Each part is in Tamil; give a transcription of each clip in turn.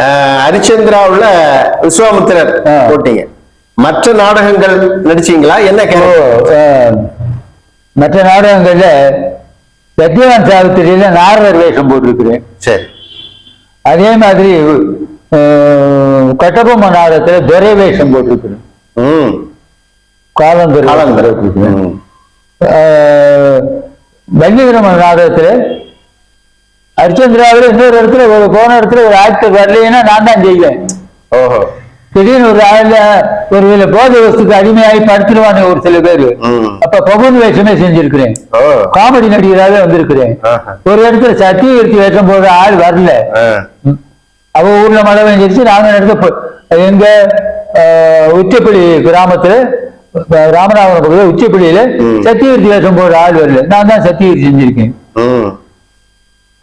ஹரிச்சந்திராவுல விஸ்வாமித்திரர். போட்டீங்க. மற்ற நாடகங்கள் நடிச்சீங்களா? என்ன மற்ற நாடகங்கள்ல சத்யவான் சாவித்திரியில நாரதர் வேஷம் போட்டிருக்கிறேன். சரி. அதே மாதிரி கட்டபொம்ம நாடகத்துல துரை வேஷம் போட்டிருக்கிறேன். ம். காலந்தர் காலந்தர். போட்டிருக்கிறேன். ம். அஹ், வள்ளிகிரமன் நாடகத்துல ஹரிச்சந்திராவில் இன்னொரு இடத்துல ஒரு போன இடத்துல ஒரு ஆக்டர் வரலைன்னா நான் தான் செய்வேன் ஓஹோ. திடீர்னு ஒரு ஆள்ல ஒரு சில போதை வஸ்துக்கு அடிமையாகி படுத்துருவாங்க ஒரு சில பேரு. அப்ப பகுன் வேஷமே செஞ்சிருக்கிறேன். காமெடி நடிகராக வந்திருக்கிறேன். ஒரு இடத்துல சத்தியகீர்த்தி வேஷம் போடுற ஆள் வரல. அவ ஊர்ல மழை பெஞ்சிருச்சு நாங்க போ- எங்க உச்சப்பிள்ளி கிராமத்துல ராமநாதபுரம் உச்சப்பிள்ளியில. சத்தியகீர்த்தி வேஷம் போடுற ஆள் வரல. நான் தான் சத்தியகீர்த்தி செஞ்சிருக்கேன்.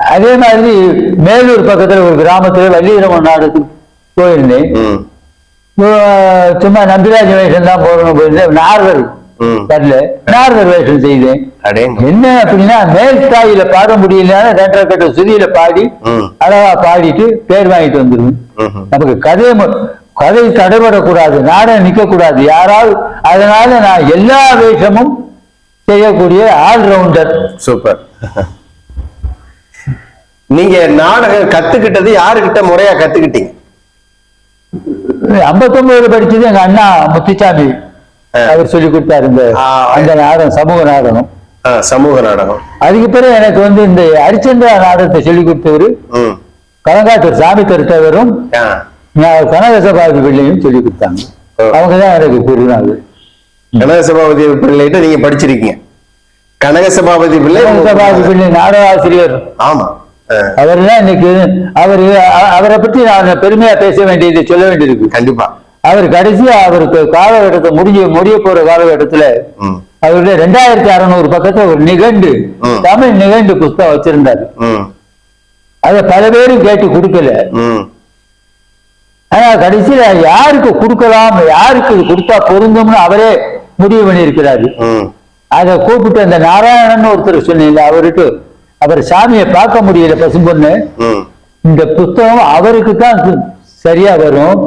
அதே மாதிரி மேலூர் பக்கத்துல ஒரு கிராமத்துல நாடகத்துக்கு போயிருந்தேன் சும்மா நம்பிராஜ வேஷம் தான் போடணும் போயிருந்தேன் நாரதர் ம். வரல. நாரதர் வேஷம் செய்தேன். என்ன அப்படின்னா மேல் ஸ்தாயில பாட முடியல ரெண்டரை கட்ட சுதியில பாடி அழகா பாடிட்டு பேர் வாங்கிட்டு வந்துருவேன். நமக்கு கதை கதை தடைபடக்கூடாது நாடகம் நிக்க கூடாது யாராவது அதனால நான் எல்லா வேஷமும் செய்யக்கூடிய ஆல்ரவுண்டர். சூப்பர். நீங்க நாடகம் கத்துக்கிட்டது யாருகிட்ட முறையா கத்துக்கிட்டீங்க? ஐம்பத்தொன்பதுல படிச்சது எங்க அண்ணா முத்துச்சாமி. அவர் சொல்லி கொடுத்தாரு இந்த. அந்த நாடகம் சமூக நாடகம். சமூக நாடகம். அதுக்கு பிறகு எனக்கு வந்து இந்த ஹரிச்சந்திரா நாடகத்தை சொல்லி கொடுத்தவர் ம். கலங்காட்டூர் சாமி கருத்தவரும் கனகசபாதி பிள்ளையும் சொல்லி கொடுத்தாங்க. ஓ. அவங்க தான் எனக்கு பெருநாள் கனக சபாபதி பிள்ளைகிட்ட நீங்க படிச்சிருக்கீங்க. கனக சபாபதி பிள்ளை கனகசபாதி பிள்ளை நாடக ஆசிரியர். ஆமா. அவர் தான் இன்னைக்கு அவர் அவரை பற்றி நான் பெருமையா பேச வேண்டியது சொல்ல வேண்டியிருக்கு கண்டிப்பா. அவர் கடைசியா அவருக்கு காலகட்டத்தை முடிய முடிய போற காலகட்டத்துல அவருடைய ரெண்டாயிரத்தி அறுநூறு பக்கத்துல ஒரு நிகண்டு. தமிழ் நிகண்டு புஸ்தகம் வச்சிருந்தாரு. அதை பல பேரும் கேட்டு கொடுக்கல. ஆனா கடைசியில யாருக்கு கொடுக்கலாம் யாருக்கு கொடுத்தா பொருந்தும்னு அவரே முடிவு பண்ணியிருக்கிறாரு. அதை கூப்பிட்டு அந்த நாராயணன் ஒருத்தர் சொன்னீங்க அவருக்கு அவர் சாமியை பார்க்க முடியல பசும்பொண்ணு. இந்த புத்தகம் அவருக்கு தான் சரியா வரும்.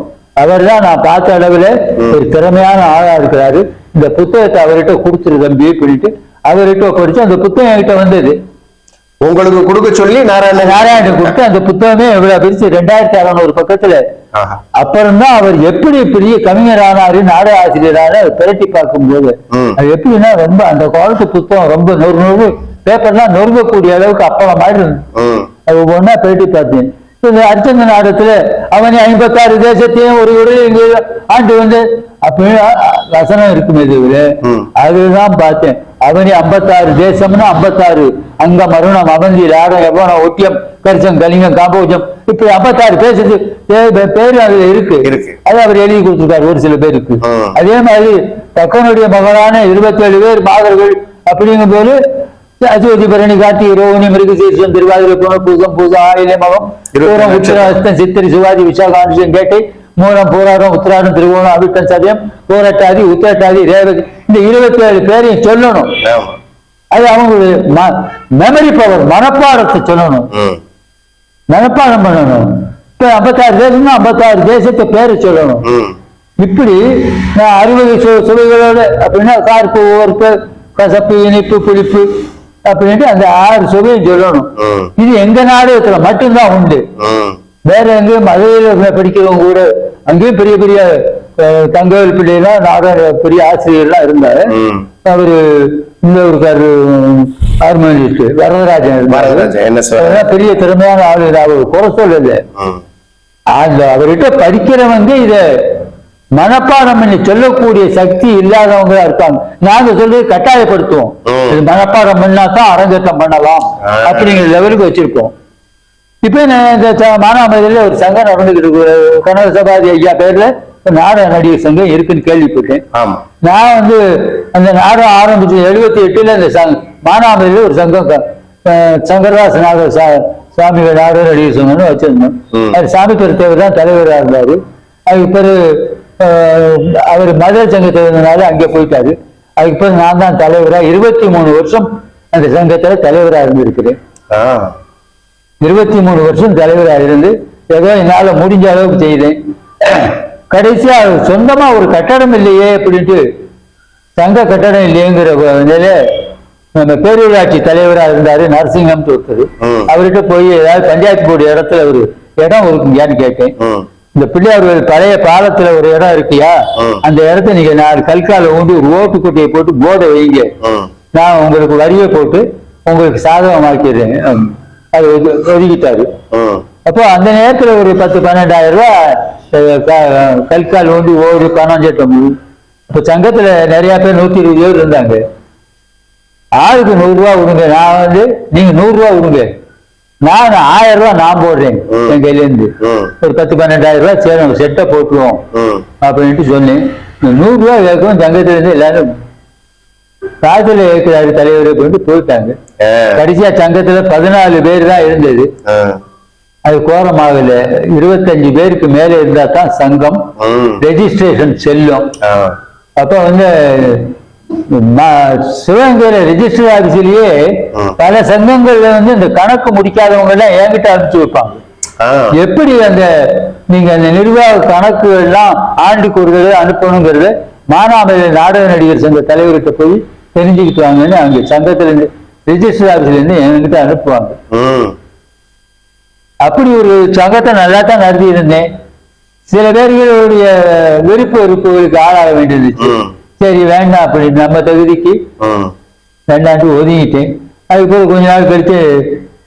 அவர் தான் நான் பார்த்த அளவுல ஒரு திறமையான ஆளா இருக்கிறாரு. இந்த புத்தகத்தை அவர்கிட்ட கொடுத்துரு தம்பி அப்படின்ட்டு அவர்கிட்ட படிச்சு அந்த புத்தகம் என்கிட்ட வந்தது. உங்களுக்கு கொடுக்க சொல்லி அந்த நாராயணன் கொடுத்து அந்த புத்தகமே எவ்வளவு பிரிச்சு ரெண்டாயிரத்தி அறநூறு பக்கத்துல. அப்புறம்தான் அவர் எப்படி பெரிய கவிஞர் ஆனாரு நாடக ஆசிரியரான பிரட்டி பார்க்கும்போது. ம். அது எப்படின்னா ரொம்ப அந்த காலத்து புத்தகம் ரொம்ப நொறு நொறு பேப்பர்லாம் நொறுங்கக்கூடிய அளவுக்கு அப்பளம் மாதிரி அது ஒவ்வொன்றா பேட்டி பார்த்தேன். அர்ச்சந்த நாடகத்துல அவனை ஐம்பத்தாறு தேசத்தையும் ஒரு உடலில் ஆண்டு வந்து அப்படின்னு வசனம் இருக்குமே தவிர. அதுதான் பார்த்தேன். அவனி ஐம்பத்தாறு தேசம்னா ஐம்பத்தாறு அங்க மருணம் அவந்தி லாடம் எவ்வளோ ஒட்டியம் கரிசம் கலிங்கம் காம்போஜம் இப்படி ஐம்பத்தாறு பேசுறது பேரு அதுல இருக்கு. இருக்கு. அது அவர் எழுதி கொடுத்திருக்காரு ஒரு சில பேருக்கு. அதே மாதிரி தக்கனுடைய மகளான இருபத்தி ஏழு பேர் மாதர்கள் அப்படிங்கும் போது அசுவதி பரணி கார்த்திகை ரோகிணி மிருகசீர்ஷம் திருவாதிரை புனர் பூசம் பூசம் ஆயிலே மகம் பூரம். உத்திரஹஸ்தம் சித்திரை சிவாஜி விசாகானுஷம் கேட்டை மூலம் பூராடம் உத்திராடம் திருவோணம் அவிட்டம் சதயம் பூரட்டாதி உத்திரட்டாதி ரேவதி. இந்த இருபத்தி ஏழு பேரையும் சொல்லணும். அது அவங்களுடைய மெமரி பவர் மனப்பாடத்தை சொல்லணும். மனப்பாடம் பண்ணணும். இப்ப ஐம்பத்தாறு தேசம்னா ஐம்பத்தாறு தேசத்தை பேரை சொல்லணும். இப்படி நான் அறுபது சுவைகளோட அப்படின்னா கார்ப்பு ஓர்ப்பு கசப்பு இனிப்பு புளிப்பு அப்படின்ட்டு அந்த ஆறு சுவையும் சொல்லணும். இது எங்க நாடகத்துல மட்டும்தான் உண்டு. வேற எங்கேயும் மதுரையில படிக்கிறவங்க கூட அங்கேயும் பெரிய பெரிய தங்கவேல் பிள்ளைலாம் நாடக பெரிய ஆசிரியர்லாம் இருந்தாரு அவரு இந்த ஒரு ஹார்மோனிஸ்ட் வரதராஜன் பெரிய திறமையான ஆளு அவர் குறை சொல்லல. அந்த அவர்கிட்ட படிக்கிறவங்க இத மனப்பாடம் பண்ணி சொல்லக்கூடிய சக்தி இல்லாதவங்க இருக்காங்க நாங்க சொல்றது கட்டாயப்படுத்துவோம். இது மனப்பாடம் பண்ணா தான் அரங்கேற்றம் பண்ணலாம். அப்படிங்கிற லெவலுக்கு வச்சிருக்கோம் இப்ப இந்த மானாமதுரையில ஒரு சங்கம் நடந்துகிட்டு கனக சபாதி ஐயா பேர்ல நாடக நடிகர் சங்கம் இருக்குன்னு கேள்விப்பட்டேன். நான் வந்து அந்த நாடகம் ஆரம்பிச்சு எழுபத்தி எட்டுல இந்த சங் மானாமதுரையில ஒரு சங்கம் சங்கரதாஸ் நாடக சா- சுவாமிகள் நாடக நடிகர் சங்கம்னு வச்சிருந்தோம். அது சாமி பெருத்தவர் தான் தலைவராக இருந்தாரு. அதுக்கு பிறகு அவர் மதுரை சங்கத்தில் இருந்தனால அங்கே போயிட்டாரு. அதுக்கு நான் தான் தலைவரா இருபத்தி மூணு வருஷம் அந்த சங்கத்துல தலைவராக இருந்திருக்கிறேன். இருபத்தி மூணு வருஷம் தலைவராக இருந்து ஏதோ என்னால முடிஞ்ச அளவுக்கு செய்தேன். கடைசியா சொந்தமா ஒரு கட்டடம் இல்லையே அப்படின்ட்டு சங்க கட்டடம் இல்லையேங்கிற நிலையில நம்ம பேரூராட்சி தலைவரா இருந்தாரு நரசிங்கம் ஒருத்தர். அவர்கிட்ட போய் ஏதாவது பஞ்சாயத்து போர்டு இடத்துல ஒரு இடம் இருக்குங்கயான்னு கேட்டேன். இந்த பிள்ளையார் பழைய பாலத்துல ஒரு இடம் இருக்கியா. அந்த இடத்த நீங்க நாலு கல்கால ஊண்டி ஒரு ஓட்டு குட்டையை போட்டு போர்டை வைங்க. நான் உங்களுக்கு வரியை போட்டு உங்களுக்கு சாதகமாக்கிறேன் ம். அது ஒது- ஒதுக்கிட்டாரு. அப்போ அந்த நேரத்துல ஒரு பத்து பன்னெண்டாயிரம் ரூபாய் கல்கால் ஊண்டி ஓடி பணம் சட்டம் இப்போ சங்கத்துல நிறைய பேர் நூத்தி இருபது பேர் இருந்தாங்க. ஆளுக்கு நூறு ரூபா விடுங்க நான் வந்து நீங்க நூறு ரூபா விடுங்க நான் ஆயிரம் ரூபாய் நான் போடுறேன். என் கையில இருந்து ம். ஒரு பத்து பன்னெண்டாயிரம் ரூபாய் சேரும். செட்டை போட்டுருவோம். அப்படின்ட்டு சொன்னேன். நூறு ரூபாய் கேட்கவும் சங்கத்துல இருந்து எல்லாரும் காய்ச்சல் இருக்கிறாரு தலைவர் அப்படின்ட்டு போயிட்டாங்க. கடைசியா சங்கத்துல பதினாலு பேர் தான் இருந்தது. அது கோரமாகல. இருபத்தஞ்சு பேருக்கு மேல இருந்தா தான் சங்கம். ரெஜிஸ்ட்ரேஷன் செல்லும். அப்ப வந்து சிவகங்கையில ரெஜிஸ்டர் ஆபீஸ்லயே. பல சங்கங்கள்ல வந்து இந்த கணக்கு முடிக்காதவங்க எல்லாம் என்கிட்ட அனுப்பிச்சு வைப்பாங்க. எப்படி அந்த நீங்க அந்த நிர்வாக கணக்கு எல்லாம் ஆண்டுக்கு ஒரு தடவை அனுப்பணுங்கிறது மானாமலை நாடக நடிகர் சங்க தலைவர்கிட்ட போய் தெரிஞ்சுக்கிட்டு வாங்கன்னு அங்க சங்கத்துல இருந்து ரெஜிஸ்டர் ஆபீஸ்ல இருந்து என்கிட்ட அனுப்புவாங்க. அப்படி ஒரு சங்கத்தை நல்லா தான் நடத்தி இருந்தேன். சில பேர்களுடைய விருப்ப வெறுப்புகளுக்கு ஆளாக வேண்டியிருந்துச்சு. சரி வேண்டாம் அப்படி நம்ம தகுதிக்கு ம் வேண்டான்ட்டு ஒதுங்கிட்டேன். அதுக்கப்புறம் கொஞ்ச நாள் கழிச்சு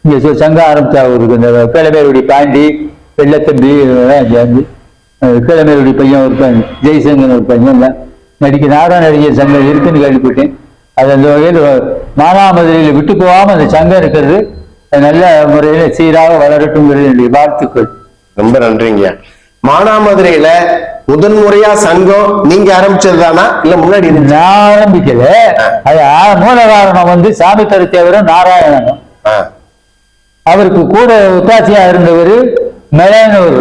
இங்க சங்கம் ஆரம்பிச்சா ஒரு இந்த கிழமையுடைய பாண்டி வெள்ளத்தம்பி இவங்கெல்லாம் சேர்ந்து அஹ் கிழமையுடைய பையன் ஒரு பையன் ஜெய்சங்கர் ஒரு பையன் எல்லாம் நடிக்க நாடக நடிகர் சங்கம் இருக்குன்னு கேள்விப்பட்டேன். அது அந்த வகையில் மானாமதுரையில் விட்டு போகாம அந்த சங்கம் இருக்கிறது நல்ல முறையில் சீராக வளரட்டுங்கிறது என்னுடைய வாழ்த்துக்கள். ரொம்ப நன்றிங்க மானாமதுரையில முதன் முறையா சங்கம் நீங்க ஆரம்பிச்சதுதானா? இல்ல முன்னாடி? நான் ஆரம்பிக்கல. அது மூல காரணம் வந்து சாமி கருத்தேவரும் நாராயணனும். அவருக்கு கூட ஒத்தாசியா இருந்தவர் மெலானூர்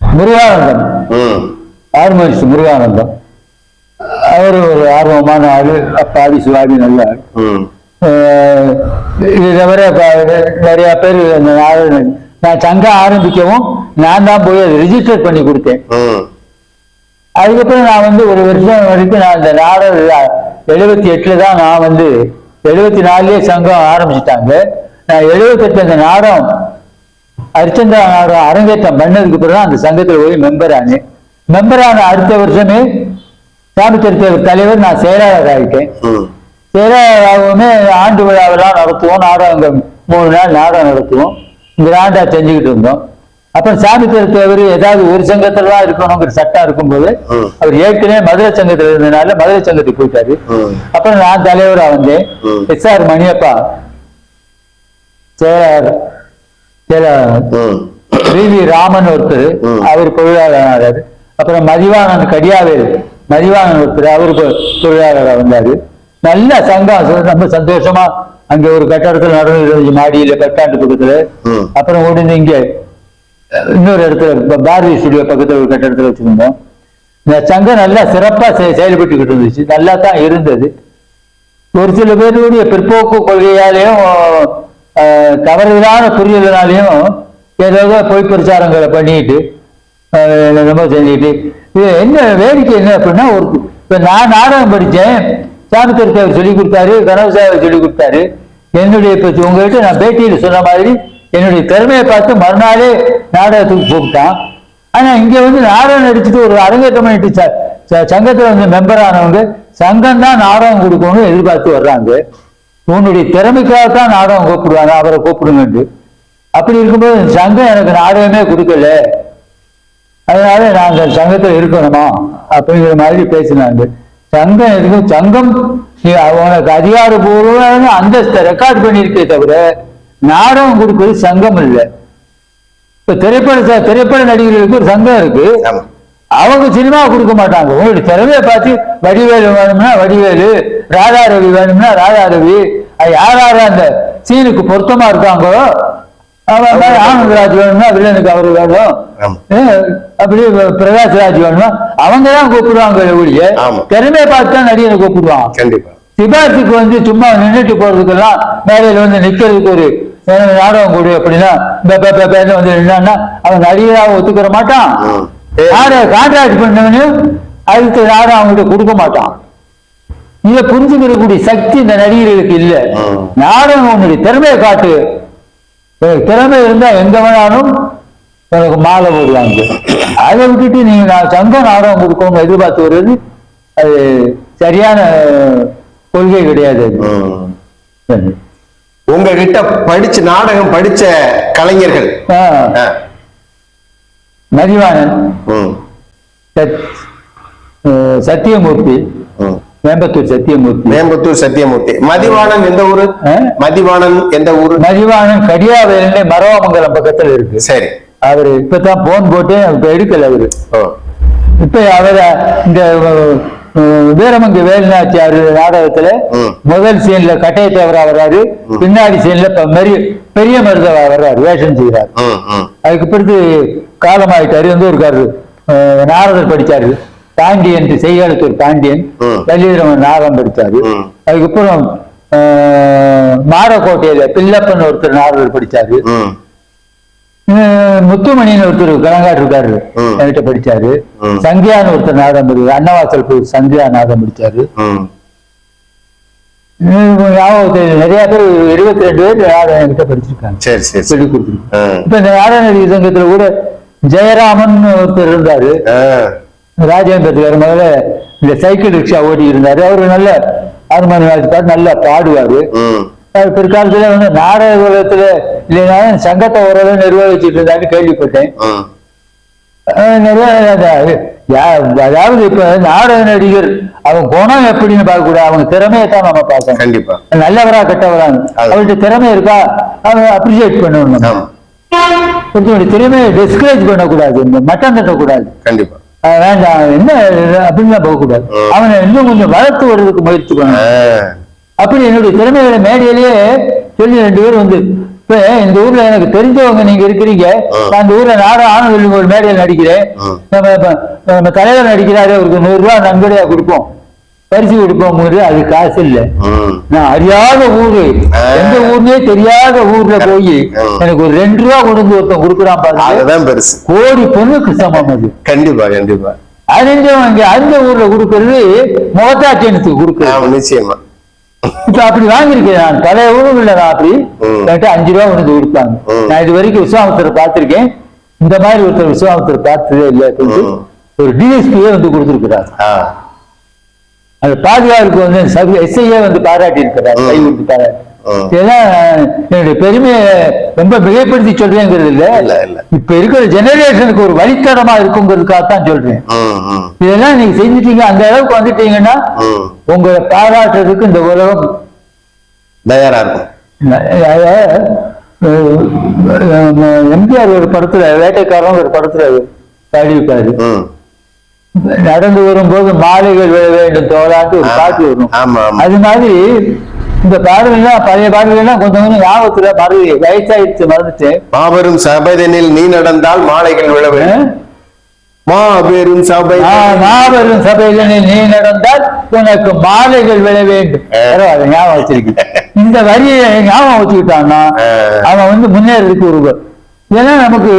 முருகானந்தம். ம். ஹார்மோனிஸ்ட் முருகானந்தம். அவர் ஒரு ஆர்வமான ஆளு அப்பாடி சிவாடி நல்ல. ஆள் இது தவிர நிறைய பேர் அந்த நான் சங்கம் ஆரம்பிக்கவும் நான் தான் போய் அதை ரிஜிஸ்டர் பண்ணி கொடுத்தேன். அதுக்கப்புறம் நான் வந்து ஒரு வருஷம் வரைக்கும் நான் இந்த நாடக எழுபத்தி எட்டுல தான் நான் வந்து எழுபத்தி நாலுலயே சங்கம் ஆரம்பிச்சிட்டாங்க. நான் எழுபத்தெட்டு அந்த நாடகம் அரிச்சந்திரா நாடகம் அரங்கேற்றம் பண்ணதுக்கு பிறகு அந்த சங்கத்துல போய் மெம்பர் ஆனேன். மெம்பர் ஆன அடுத்த வருஷமே சாமி திருத்தவர் தலைவர் நான் செயலாளர் ஆகிட்டேன் ம் செயலாளராகவுமே ஆண்டு விழாவெல்லாம் நடத்துவோம் நாடகம் மூணு நாள் நாடகம் நடத்துவோம். கிராண்டா செஞ்சுக்கிட்டு இருந்தோம். அப்புறம் சாமி திருத்தவர் ஏதாவது ஒரு சங்கத்துல தான் இருக்கணுங்கிற சட்டம் இருக்கும்போது. அவர் ஏற்கனவே மதுரை சங்கத்துல இருந்தனால மதுரை சங்கத்துக்கு போயிட்டாரு. அப்புறம் நான் தலைவரா வந்தேன். எஸ் ஆர் மணியப்பா செயலாளர் ம் வி வி ராமன் ஒருத்தர். அவர் பொருளாளரானாரு அப்புறம் மதிவாணன் கடியாவேல் மதிவாணன் ஒருத்தர் அவர் பொ- பொருளாளரா வந்தாரு. நல்ல சங்கம். ரொம்ப சந்தோஷமா அங்க ஒரு கட்டடத்துல நடந்து மாடியில பட்டாண்டு பக்கத்துல. அப்புறம் ஓடிந்து இங்க இன்னொரு இடத்துல பாரதி ஸ்டுடியோ பக்கத்துல ஒரு கட்டடத்துல வச்சிருந்தோம். இந்த சங்கம் நல்லா சிறப்பா செயல்பட்டுக்கிட்டு இருந்துச்சு. நல்லா தான் இருந்தது. ஒரு சில பேருடைய பிற்போக்கு கொள்கையாலையும் தவறுதலான புரிதலினாலையும் ஏதோ பொய் பிரச்சாரங்களை பண்ணிட்டு என்னமோ செஞ்சுட்டு. இது என்ன வேடிக்கை என்ன அப்படின்னா ஒரு இப்ப நான் நாடகம் படித்தேன். சாமி திருத்தவர் சொல்லி கொடுத்தாரு கனவசாவை சொல்லி கொடுத்தாரு என்னுடைய பற்றி உங்கள்கிட்ட நான் பேட்டியில் சொன்ன மாதிரி என்னுடைய திறமையை பார்த்து மறுநாளே நாடகத்துக்கு கூப்பிட்டான் ஆனால் இங்கே வந்து நாடகம் நடிச்சுட்டு ஒரு அரங்கேற்றம் பண்ணிட்டு ச- ச- வந்து மெம்பர் ஆனவங்க சங்கம் தான் நாடகம் கொடுக்கணும்னு எதிர்பார்த்து வர்றாங்க. உன்னுடைய திறமைக்காக தான் நாடகம் கூப்பிடுவாங்க அவரை கூப்பிடுங்கன்ட்டு. அப்படி இருக்கும்போது சங்கம் எனக்கு நாடகமே கொடுக்கல. அதனால நாங்கள் சங்கத்தில் இருக்கணுமா? அப்படிங்கிற மாதிரி பேசினாங்க. சங்கம். இருக்கு சங்கம் உனக்கு அதிகாரபூர்வமான அந்தஸ்தை ரெக்கார்ட் பண்ணியிருக்கே தவிர நாடகம் கொடுக்கிறது சங்கம் இல்லை இப்ப திரைப்பட திரைப்பட நடிகர்களுக்கு ஒரு சங்கம் இருக்கு. அவங்க சினிமா கொடுக்க மாட்டாங்க. உங்களுடைய திறமையை பார்த்து வடிவேலு வேணும்னா வடிவேலு ராதா ரவி வேணும்னா ராதா ரவி யார் யார் அந்த சீனுக்கு பொருத்தமா இருக்காங்களோ ஆனந்தராஜ் வேணும்னா வில்லனுக்கு அவர் வேணும். அப்படி பிரகாஷ் ராஜ் வேணும்னா அவங்க தான் கூப்பிடுவாங்க ஒழிய. திறமையை பார்த்து தான் நடிகனை கூப்பிடுவாங்க கண்டிப்பா. சிபார்த்துக்கு வந்து சும்மா நின்றுட்டு போறதுக்கெல்லாம் மேடையில வந்து நிக்கிறதுக்கு ஒரு நாடகம் கூடு அப்படின்னா வந்து நின்னான்னா அவன் நடிகராக ஒத்துக்கிற மாட்டான். நாடகம் கான்ட்ராக்ட் பண்ணவனு அதுக்கு நாடகம் அவங்ககிட்ட கொடுக்க மாட்டான். இதை புரிஞ்சுக்கிறக்கூடிய சக்தி இந்த நடிகர்களுக்கு இல்ல. நாடகம் உன்னுடைய திறமையை காட்டு. திறமை இருந்தா எங்க வேணாலும் உனக்கு மாலை போடுவாங்க அதை விட்டுட்டு நீங்க நான் சங்க நாடகம் கொடுக்கணும் எதிர்பார்த்து வர்றது அது சரியான கொள்கை கிடையாது அது. உங்ககிட்ட படிச்ச நாடகம் படிச்ச கலைஞர்கள் ஆ, ஆ. மதிவாணன் ம். சத்- அஹ், சத்தியமூர்த்தி ம். மேம்பத்தூர் சத்தியமூர்த்தி. மேம்புத்தூர் சத்தியமூர்த்தி. மதிவாணன் எந்த ஊரு? மதிவாணன் எந்த ஊரு? மதிவாணன் கடியாவேலே மரவாமங்கலம் பக்கத்துல இருக்கு. சரி. அவரு இப்பதான் போன் போட்டு இப்ப எடுக்கல அவரு. இப்ப அவர இந்த வீரமங்க வேலுநாச்சியார் நாடகத்துல. முதல் சீன்ல கட்டைய தேவரா வர்றாரு. பின்னாடி சீன்ல இப்ப பெரிய பெரிய மருதவா வர்றாரு வேஷம் ம். அதுக்கு பிறகு காலமாயிட்டாரு வந்து இருக்காரு. நாரதர் படிச்சாரு. பாண்டியன் செய்யாளத்தூர் பாண்டியன். லலிதரமன் நாகம் படிச்சாரு ம். அதுக்கப்புறம் அஹ், மாடக்கோட்டையில பில்லப்பன் ஒருத்தர் நாரதர் படிச்சாரு முத்துமணின்னு ஒருத்தர் கலங்காட்டு இருக்காரு. என்கிட்ட படிச்சாரு. சங்கியான்னு ஒருத்தர் நாதம் படிச்சாரு அன்னவாசல் போய் சங்கியா நாதம் படிச்சாரு ஞாபகத்தில் நிறைய பேர் இருபத்தி ரெண்டு பேர் நாதம் என்கிட்ட படிச்சிருக்காங்க. சரி சரி சரி. சொல்லி கொடுத்துருக்காங்க. இப்ப இந்த நாடக சங்கத்துல கூட ஜெயராமன் ஒருத்தர் இருந்தாரு. ராஜேந்திரத்துக்கார முதல்ல இந்த சைக்கிள் ரிக்ஷா ஓடி இருந்தாரு அவரு நல்ல ஹார்மோனியம் வாசிப்பாரு நல்லா பாடுவாரு. பிற்காலத்துல வந்து நாடக உலகத்துல இல்லைனாலும் சங்கத்தை ஓரளவு நிர்வகிச்சுட்டு இருந்தான்னு கேள்விப்பட்டேன். அதாவது இப்ப நாடக நடிகர் அவன் குணம் எப்படின்னு பார்க்க கூடாது அவங்க திறமையை தான் நம்ம பார்க்கணும். கண்டிப்பா. நல்லவரா கெட்டவரா. அது. அவர்கிட்ட திறமை இருக்கா? அவன் அப்ரிசியேட் பண்ணணும். ஒருத்தனுடைய திறமையை டிஸ்கரேஜ் பண்ணக்கூடாது. இந்த மட்டம் தட்டக்கூடாது. கண்டிப்பா. வேண்டாம் என்ன அப்படின்லாம் போகக்கூடாது. அவனை இன்னும் கொஞ்சம் வளர்த்து வர்றதுக்கு முயற்சி. பண்ணணும் அப்படி என்னுடைய திறமைகளை மேடையிலேயே சொல்லி ரெண்டு பேரும் வந்து இப்ப இந்த ஊர்ல எனக்கு தெரிஞ்சவங்க நீங்க இருக்கிறீங்க. நான் இந்த ஊர்ல நாடகம் ஆனந்த ஒரு மேடையில் நடிக்கிறேன். நம்ம நம்ம தலைவர் நடிக்கிறாரு அவருக்கு நூறு ரூபாய் நன்கொடையா கொடுப்போம் பரிசு கொடுப்போம் போது அது காசு இல்ல. நான் அறியாத ஊரு. எந்த ஊர்லயே தெரியாத ஊர்ல போய். எனக்கு ஒரு ரெண்டு ரூபா கொடுத்து ஒருத்தன் கொடுக்குறான் பாருங்க. கோடி பொண்ணுக்கு சமம் அது. கண்டிப்பா கண்டிப்பா. அறிஞ்சவன் இங்க அந்த ஊர்ல கொடுக்கறது முகத்தாட்சியனுக்கு கொடுக்குறது. நிச்சயமா. இப்ப அப்படி வாங்கியிருக்கேன் நான். பழைய ஊரும் இல்ல நான் அப்படி. ம். என்கிட்ட அஞ்சு ரூபா கொண்டு கொடுப்பாங்க. நான் இது வரைக்கும் விஸ்வாமித்தர் பார்த்திருக்கேன். இந்த மாதிரி ஒருத்தர் விஸ்வாமித்தர் பார்த்ததே இல்லை. ஒரு டிஎஸ்பியே வந்து கொடுத்துருக்கிறார். ஆ. அந்த பாதுகாப்புக்கு வந்து சபி எஸ்ஐயே வந்து பாராட்டி இருக்கிறார். கை கொடுத்து பாராட்டி. இதெல்லாம் என்னுடைய பெருமையை ரொம்ப மிகைப்படுத்தி சொல்றேங்கிறது இல்ல. இப்ப இருக்கிற ஜெனரேஷனுக்கு ஒரு வழித்தடமா இருக்குங்கிறதுக்காக தான் சொல்றேன் இதெல்லாம் நீங்க செஞ்சுட்டீங்க அந்த அளவுக்கு வந்துட்டீங்கன்னா. உங்களை பாராட்டுறதுக்கு இந்த உலகம் தயாரா இருக்கும் எம்ஜிஆர் ஒரு படத்துல வேட்டைக்காரன் ஒரு படத்துல பாடியிருப்பாரு. நடந்து வரும்போது மாலைகள் விழ வேண்டும் தோலாட்டு ஒரு பாட்டு வரும். அது மாதிரி இந்த பாடல்கள்லாம் பழைய பாடல்கள்லாம் கொஞ்சம் கொஞ்சம் ஞாபகத்துல மறந்து வயசாயிடுச்சு மறந்துட்டேன். மாபெரும் சபைதனில் நீ நடந்தால் மாலைகள் விழ வேண்டும். மாபெரும் சபை மாபெரும் சபையில நீ நடந்தால் உனக்கு மாலைகள் விழ வேண்டும். பரவாயில்ல, ஞாபகம் வச்சிருக்கு. இந்த வரியை ஞாபகம் வச்சுக்கிட்டான்னா. அவன் வந்து முன்னேறதுக்கு ஒரு ஏன்னா நமக்கு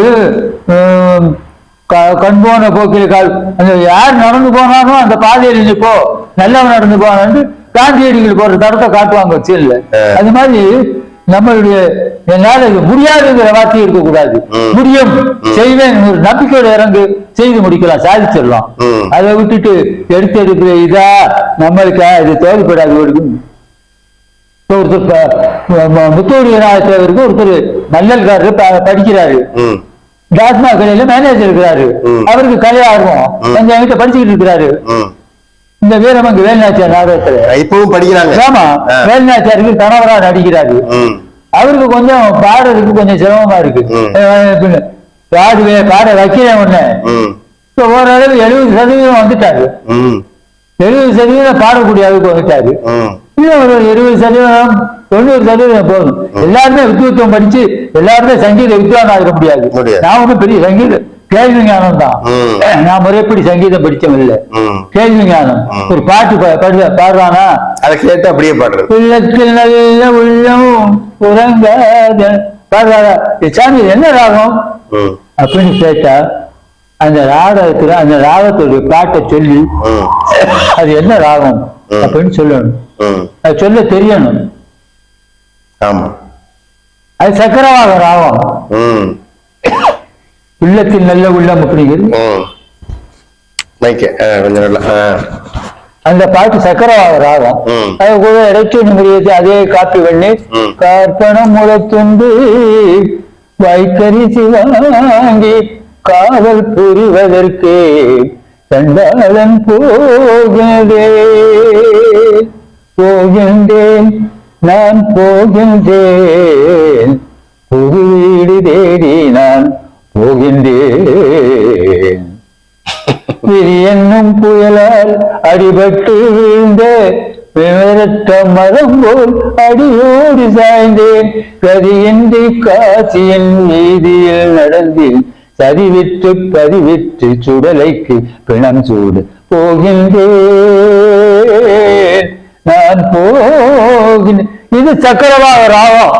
ஹம், க- கண் போன போக்கில் கால் அந்த யார் நடந்து போனாலும் அந்த பாதையில் நீ போ நல்லவன் நடந்து போனான்னு காந்தியடிகள் போற தடத்தை காட்டுவாங்க சீல்ல. அது மாதிரி நம்மளுடைய என்னால இது முடியாதுங்கிற வார்த்தை இருக்கக்கூடாது. முடியும். செய்வேன் ஒரு நம்பிக்கையோட இறங்கு செய்து முடிக்கலாம் சாதிச்சிடலாம். அதை விட்டுட்டு எடுத்து எடுக்கிற இதா நம்மளுக்கு? இது தேவைப்படாது ஒருத்தர் முத்தோடி விநாயகருக்கு ஒருத்தர் மல்லல்காரரு படிக்கிறாரு. ம். டாஸ்மா கடையில மேனேஜர் இருக்கிறாரு. அவருக்கு கலை ஆர்வம். கொஞ்சம் என்கிட்ட படிச்சுக்கிட்டு இருக்கிறாரு. இந்த வீரமங்கு வேலுநாச்சியார் நாடகத்துல இப்பவும் படிக்கிறாங்க ஆமா. வேலுநாச்சியாருக்கு கணவரா நடிக்கிறாரு. அவருக்கு கொஞ்சம் பாடுறதுக்கு கொஞ்சம் சிரமமா இருக்கு பாடுவேன் பாட வைக்கிறேன் உடனே. இப்ப ஓரளவு எழுபது சதவீதம் வந்துட்டாரு. எழுபது சதவீதம் பாடக்கூடிய அளவுக்கு வந்துட்டாரு ஒரு இருபது சதவீதம் தொண்ணூறு சதவீதம் போதும். எல்லாருமே வித்துவத்துவம் படிச்சு எல்லாருமே சங்கீத வித்வான் ஆக முடியாது. நான் ஒன்றும் பெரிய சங்கீத கேள்வி ஞானம் தான். நான் முறைப்படி சங்கீதம் படிச்சவன் இல்ல. கேள்வி ஞானம். ஒரு பாட்டு பா- பாடு- பாடுறானா அதை கேட்டு அப்படியே பாடுறது. உள்ளத்தில் நல்ல உள்ளம் உறங்காத. பாடுறாரா "ஏய் சாமி என்ன ராகம்? அப்படின்னு கேட்டா அந்த ராகத்துல அந்த ராகத்துடைய பாட்டை சொல்லி அது என்ன ராகம். அப்படின்னு சொல்லணும். அது சொல்ல தெரியணும். ஆமா. அது சக்கரவாக ராகம் ம் உள்ளத்தில் நல்ல உள்ளம் அப்படிங்கிறது அந்த பாட்டு சக்கரவாக ராகம். அது கூட இடைச்சு முடியாது அதே காப்பி பண்ணி ம். கற்பனம் முளத்துண்டு வைத்தரிசி வாங்கி காவல் புரிவதற்கு. கண்டாளன் போகின்றேன் போகின்றேன் நான் போகின்றேன். புது வீடு தேடி நான் போகின்றேன். விரி என்னும் புயலால் அடிபட்டு வீழ்ந்த விவரத்த மரம் போல் அடியோடு சாய்ந்தேன். கதியின்றி காசியின் வீதியில் நடந்தேன். சரிவிட்டு பதிவிட்டு சுடலைக்கு பிணம் சூடு போகின்றேன். நான் போகின்றேன். இது சக்கரவாக ராகம்.